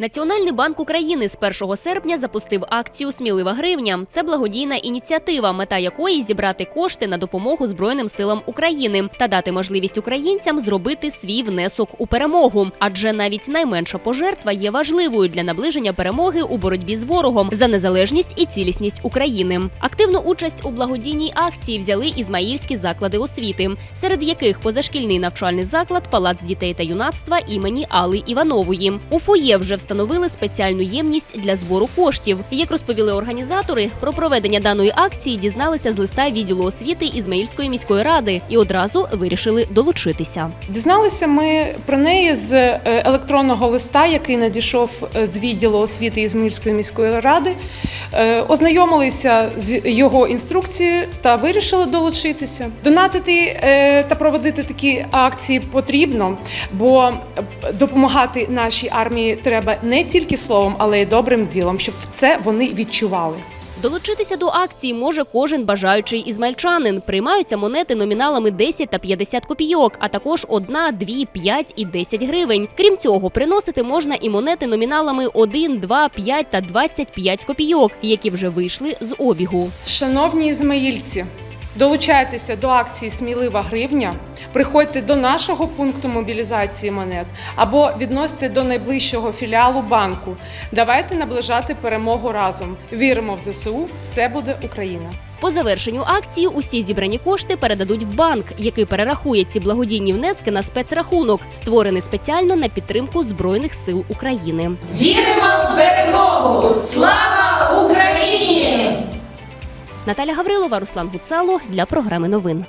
Національний банк України з 1 серпня запустив акцію Смілива гривня. Це благодійна ініціатива, мета якої зібрати кошти на допомогу Збройним силам України та дати можливість українцям зробити свій внесок у перемогу. Адже навіть найменша пожертва є важливою для наближення перемоги у боротьбі з ворогом за незалежність і цілісність України. Активну участь у благодійній акції взяли ізмаїльські заклади освіти, серед яких позашкільний навчальний заклад Палац дітей та юнацтва імені Алли Іванової. У фоє вже встановили спеціальну ємність для збору коштів. Як розповіли організатори, про проведення даної акції дізналися з листа відділу освіти Ізмаїльської міської ради і одразу вирішили долучитися. Дізналися ми про неї з е, електронного листа, який надійшов е, з відділу освіти Ізмірської міської ради. Е, Ознайомилися з його інструкцією та вирішили долучитися. Донатити та проводити такі акції потрібно, бо допомагати нашій армії треба не тільки словом, але й добрим ділом, щоб це вони відчували. Долучитися до акції може кожен бажаючий ізмельчанин. Приймаються монети номіналами 10 та 50 копійок, а також 1, 2, 5 і 10 гривень. Крім цього, приносити можна і монети номіналами 1, 2, 5 та 25 копійок, які вже вийшли з обігу. Шановні ізмаїльці, долучайтеся до акції Смілива гривня, приходьте до нашого пункту мобілізації монет або відносите до найближчого філіалу банку. Давайте наближати перемогу разом. Віримо в ЗСУ, все буде Україна. По завершенню акції усі зібрані кошти передадуть в банк, який перерахує ці благодійні внески на спецрахунок, створений спеціально на підтримку збройних сил України. Віримо в перемогу! Слава! Наталя Гаврилова, Руслан Гуцало для програми новин.